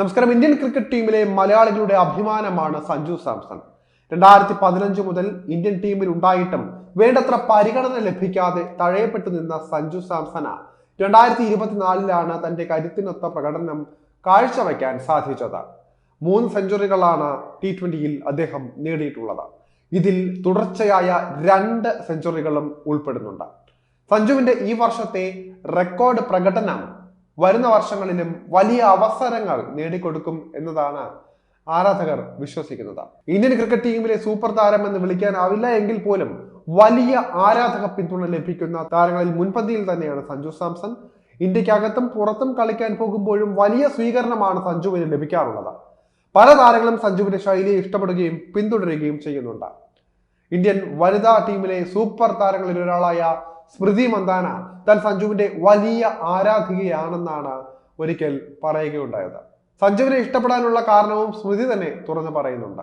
നമസ്കാരം. Indian cricket ടീമിലെ മലയാളികളുടെ അഭിമാനമാണ് സഞ്ജു സാംസൺ. രണ്ടായിരത്തി പതിനഞ്ച് മുതൽ ഇന്ത്യൻ ടീമിൽ ഉണ്ടായിട്ടും വേണ്ടത്ര പരിഗണന ലഭിക്കാതെ തഴയപ്പെട്ടു നിന്ന സഞ്ജു സാംസണ രണ്ടായിരത്തി ഇരുപത്തിനാലിലാണ് തന്റെ കരുത്തിനൊത്ത പ്രകടനം കാഴ്ചവെക്കാൻ സാധിച്ചത്. മൂന്ന് സെഞ്ചുറികളാണ് ടി ട്വന്റിയിൽ അദ്ദേഹം നേടിയിട്ടുള്ളത്. ഇതിൽ തുടർച്ചയായ രണ്ട് സെഞ്ചുറികളും ഉൾപ്പെടുന്നുണ്ട്. സഞ്ജുവിന്റെ ഈ വർഷത്തെ റെക്കോർഡ് പ്രകടനം വരുന്ന വർഷങ്ങളിലും വലിയ അവസരങ്ങൾ നേടിക്കൊടുക്കും എന്നതാണ് ആരാധകർ വിശ്വസിക്കുന്നത്. ഇന്ത്യൻ ക്രിക്കറ്റ് ടീമിലെ സൂപ്പർ താരം എന്ന് വിളിക്കാനാവില്ല എങ്കിൽ പോലും വലിയ ആരാധക പിന്തുണ ലഭിക്കുന്ന താരങ്ങളിൽ മുൻപന്തിയിൽ തന്നെയാണ് സഞ്ജു സാംസൺ. ഇന്ത്യക്കകത്തും പുറത്തും കളിക്കാൻ പോകുമ്പോഴും വലിയ സ്വീകരണമാണ് സഞ്ജുവിന് ലഭിക്കാറുള്ളത്. പല താരങ്ങളും സഞ്ജുവിന്റെ ശൈലിയെ ഇഷ്ടപ്പെടുകയും പിന്തുടരുകയും ചെയ്യുന്നുണ്ട്. ഇന്ത്യൻ വനിതാ ടീമിലെ സൂപ്പർ താരങ്ങളിൽ ഒരാളായ സ്മൃതി മന്ദാന താൻ സഞ്ജുവിന്റെ വലിയ ആരാധികയാണെന്നാണ് ഒരിക്കൽ പറയുകയുണ്ടായത്. സഞ്ജുവിനെ ഇഷ്ടപ്പെടാനുള്ള കാരണവും സ്മൃതി തന്നെ തുറന്നു പറയുന്നുണ്ട്.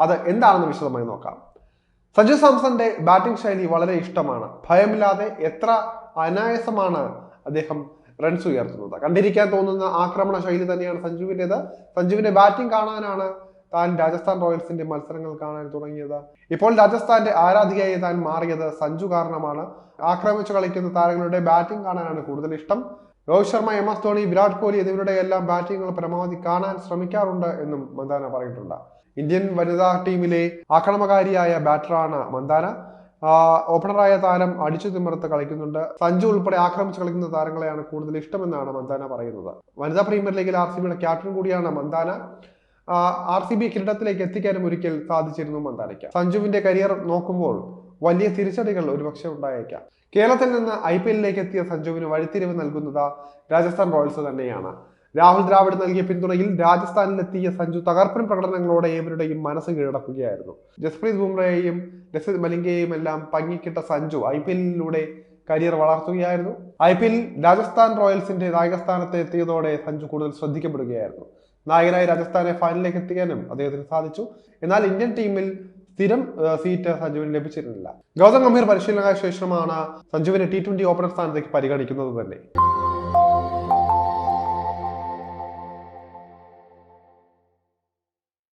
അത് എന്താണെന്ന് വിശദമായി നോക്കാം. സഞ്ജു സാംസന്റെ ബാറ്റിംഗ് ശൈലി വളരെ ഇഷ്ടമാണ്. ഭയമില്ലാതെ എത്ര അനായാസമാണ് അദ്ദേഹം റൺസ് ഉയർത്തുന്നത്. കണ്ടിരിക്കാൻ തോന്നുന്ന ആക്രമണ ശൈലി തന്നെയാണ് സഞ്ജുവിന്റെത്. സഞ്ജുവിന്റെ ബാറ്റിംഗ് കാണാനാണ് താൻ രാജസ്ഥാൻ റോയൽസിന്റെ മത്സരങ്ങൾ കാണാൻ തുടങ്ങിയത്. ഇപ്പോൾ രാജസ്ഥാന്റെ ആരാധികയായി താൻ മാറിയത് സഞ്ജു കാരണമാണ്. ആക്രമിച്ചു കളിക്കുന്ന താരങ്ങളുടെ ബാറ്റിംഗ് കാണാനാണ് കൂടുതൽ ഇഷ്ടം. രോഹിത് ശർമ്മ എം എസ് ധോണി വിരാട് കോഹ്ലി എന്നിവരുടെ എല്ലാം ബാറ്റിങ്ങുകൾ പരമാവധി കാണാൻ ശ്രമിക്കാറുണ്ട് എന്നും മന്ദാന പറഞ്ഞിട്ടുണ്ട് ഇന്ത്യൻ വനിതാ ടീമിലെ ആക്രമകാരിയായ ബാറ്ററാണ് മന്ദാന. ഓപ്പണറായ താരം അടിച്ചു തിമിർത്ത് കളിക്കുന്നുണ്ട്. സഞ്ജു ഉൾപ്പെടെ ആക്രമിച്ച് കളിക്കുന്ന താരങ്ങളെയാണ് കൂടുതൽ ഇഷ്ടമെന്നാണ് മന്ദാന പറയുന്നത്. വനിതാ പ്രീമിയർ ലീഗിൽ ആർ സി ബിയുടെ ക്യാപ്റ്റൻ കൂടിയാണ് മന്ദാന. ആർ സി ബി കിരീടത്തിലേക്ക് എത്തിക്കാനും ഒരിക്കൽ സാധിച്ചിരുന്നു മന്ദാനയ്ക്ക്. സഞ്ജുവിന്റെ കരിയർ നോക്കുമ്പോൾ വലിയ തിരിച്ചടികൾ ഒരുപക്ഷെ ഉണ്ടായേക്കാം. കേരളത്തിൽ നിന്ന് ഐ പി എല്ലിലേക്ക് എത്തിയ സഞ്ജുവിന് വഴിത്തിരിവ് നൽകുന്നത് രാജസ്ഥാൻ റോയൽസ് തന്നെയാണ്. രാഹുൽ ദ്രാവിഡ് നൽകിയ പിന്തുണയിൽ രാജസ്ഥാനിലെത്തിയ സഞ്ജു തകർപ്പൻ പ്രകടനങ്ങളോടെ ഏവരുടെയും മനസ്സ് കീഴടക്കുകയായിരുന്നു. ജസ്പ്രീത് ബുംറയെയും രസിത് മലിംഗയെയും എല്ലാം പങ്ങിക്കിട്ട സഞ്ജു ഐ പി എല്ലിലൂടെ കരിയർ വളർത്തുകയായിരുന്നു. ഐ പി എൽ രാജസ്ഥാൻ റോയൽസിന്റെ നായകസ്ഥാനത്ത് എത്തിയതോടെ സഞ്ജു കൂടുതൽ ശ്രദ്ധിക്കപ്പെടുകയായിരുന്നു. നായകനായി രാജസ്ഥാനെ ഫൈനലിലേക്ക് എത്തിക്കാനും അദ്ദേഹത്തിന് സാധിച്ചു. എന്നാൽ ഇന്ത്യൻ ടീമിൽ സ്ഥിരം സീറ്റ് സഞ്ജുവിന് ലഭിച്ചിരുന്നില്ല. ഗൗതം ഗംഭീർ പരിശീലനായ ശേഷമാണ് സഞ്ജുവിനെ ടി ട്വന്റി ഓപ്പണർ സ്ഥാനത്തേക്ക് പരിഗണിക്കുന്നത് തന്നെ.